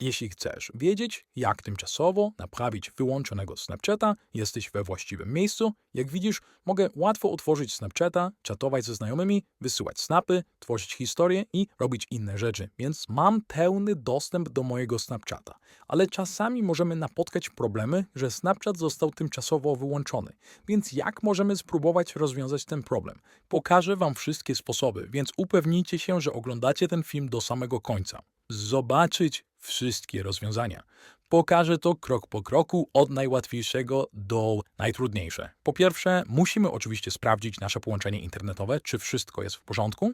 Jeśli chcesz wiedzieć, jak tymczasowo naprawić wyłączonego Snapchata, jesteś we właściwym miejscu. Jak widzisz, mogę łatwo otworzyć Snapchata, czatować ze znajomymi, wysyłać snapy, tworzyć historie i robić inne rzeczy, więc mam pełny dostęp do mojego Snapchata. Ale czasami możemy napotkać problemy, że Snapchat został tymczasowo wyłączony. Więc jak możemy spróbować rozwiązać ten problem? Pokażę Wam wszystkie sposoby, więc upewnijcie się, że oglądacie ten film do samego końca. Zobaczyć wszystkie rozwiązania. Pokażę to krok po kroku od najłatwiejszego do najtrudniejsze. Po pierwsze, musimy oczywiście sprawdzić nasze połączenie internetowe, czy wszystko jest w porządku.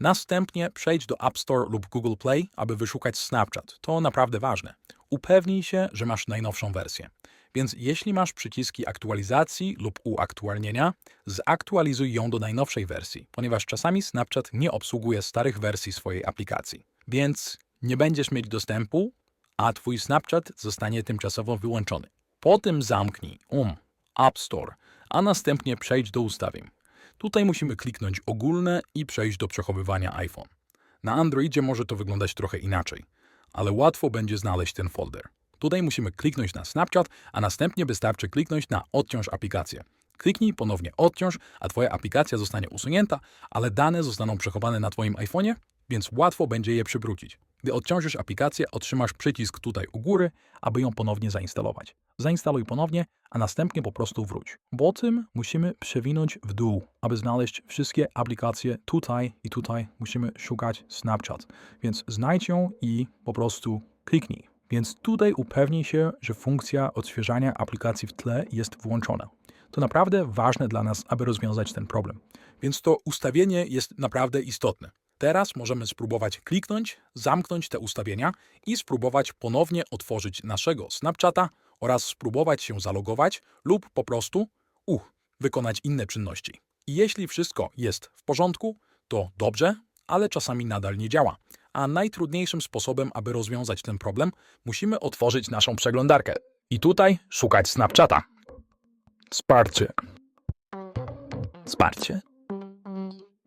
Następnie przejdź do App Store lub Google Play, aby wyszukać Snapchat. To naprawdę ważne. Upewnij się, że masz najnowszą wersję. Więc jeśli masz przyciski aktualizacji lub uaktualnienia, zaktualizuj ją do najnowszej wersji, ponieważ czasami Snapchat nie obsługuje starych wersji swojej aplikacji. Więc nie będziesz mieć dostępu, a twój Snapchat zostanie tymczasowo wyłączony. Potem zamknij um, App Store, a następnie przejdź do ustawień. Tutaj musimy kliknąć ogólne i przejść do przechowywania iPhone. Na Androidzie może to wyglądać trochę inaczej, ale łatwo będzie znaleźć ten folder. Tutaj musimy kliknąć na Snapchat, a następnie wystarczy kliknąć na odciąż aplikację. Kliknij ponownie odciąż, a Twoja aplikacja zostanie usunięta, ale dane zostaną przechowane na Twoim iPhone'ie, więc łatwo będzie je przywrócić. Gdy odciążysz aplikację, otrzymasz przycisk tutaj u góry, aby ją ponownie zainstalować. Zainstaluj ponownie, a następnie po prostu wróć. Po tym musimy przewinąć w dół, aby znaleźć wszystkie aplikacje tutaj i tutaj musimy szukać Snapchat. Więc znajdź ją i po prostu kliknij. Więc tutaj upewnij się, że funkcja odświeżania aplikacji w tle jest włączona. To naprawdę ważne dla nas, aby rozwiązać ten problem. Więc to ustawienie jest naprawdę istotne. Teraz możemy spróbować kliknąć, zamknąć te ustawienia i spróbować ponownie otworzyć naszego Snapchata oraz spróbować się zalogować lub po prostu uch, wykonać inne czynności. I jeśli wszystko jest w porządku, to dobrze, ale czasami nadal nie działa. A najtrudniejszym sposobem, aby rozwiązać ten problem, musimy otworzyć naszą przeglądarkę. I tutaj szukać Snapchata. Wsparcie. Wsparcie.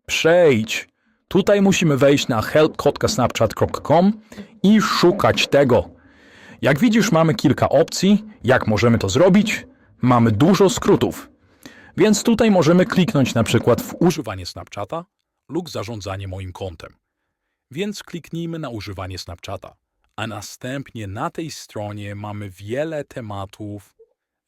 Przejdź. Tutaj musimy wejść na help.snapchat.com i szukać tego. Jak widzisz, mamy kilka opcji, jak możemy to zrobić. Mamy dużo skrótów. Więc tutaj możemy kliknąć na przykład w używanie Snapchata lub zarządzanie moim kontem. Więc kliknijmy na używanie Snapchata. A następnie na tej stronie mamy wiele tematów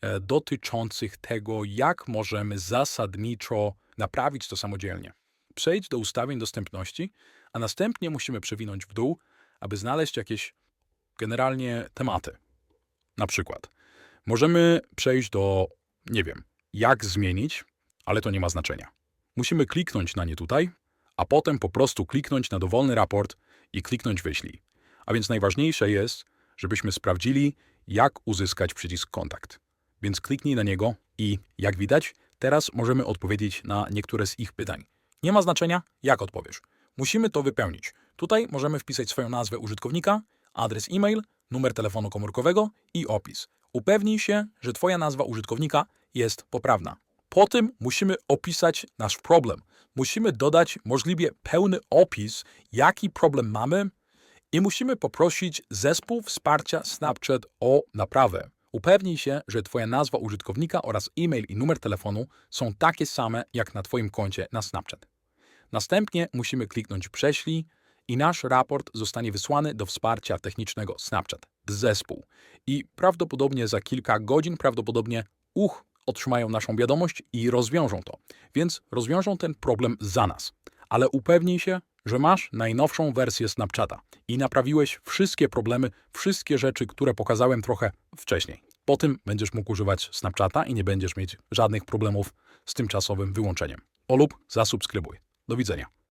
e, dotyczących tego, jak możemy zasadniczo naprawić to samodzielnie. Przejdź do ustawień dostępności, a następnie musimy przewinąć w dół, aby znaleźć jakieś generalnie tematy. Na przykład możemy przejść do, nie wiem, jak zmienić, ale to nie ma znaczenia. Musimy kliknąć na nie tutaj, a potem po prostu kliknąć na dowolny raport i kliknąć wyślij. A więc najważniejsze jest, żebyśmy sprawdzili, jak uzyskać przycisk kontakt. Więc kliknij na niego i, jak widać, teraz możemy odpowiedzieć na niektóre z ich pytań. Nie ma znaczenia, jak odpowiesz. Musimy to wypełnić. Tutaj możemy wpisać swoją nazwę użytkownika, adres e-mail, numer telefonu komórkowego i opis. Upewnij się, że Twoja nazwa użytkownika jest poprawna. Po tym musimy opisać nasz problem. Musimy dodać możliwie pełny opis, jaki problem mamy i musimy poprosić zespół wsparcia Snapchat o naprawę. Upewnij się, że Twoja nazwa użytkownika oraz e-mail i numer telefonu są takie same jak na Twoim koncie na Snapchat. Następnie musimy kliknąć prześlij i nasz raport zostanie wysłany do wsparcia technicznego Snapchat, zespół. I prawdopodobnie za kilka godzin, prawdopodobnie uch, otrzymają naszą wiadomość i rozwiążą to. Więc rozwiążą ten problem za nas. Ale upewnij się, że masz najnowszą wersję Snapchata i naprawiłeś wszystkie problemy, wszystkie rzeczy, które pokazałem trochę wcześniej. Po tym będziesz mógł używać Snapchata i nie będziesz mieć żadnych problemów z tymczasowym wyłączeniem. Polub, zasubskrybuj. Do widzenia.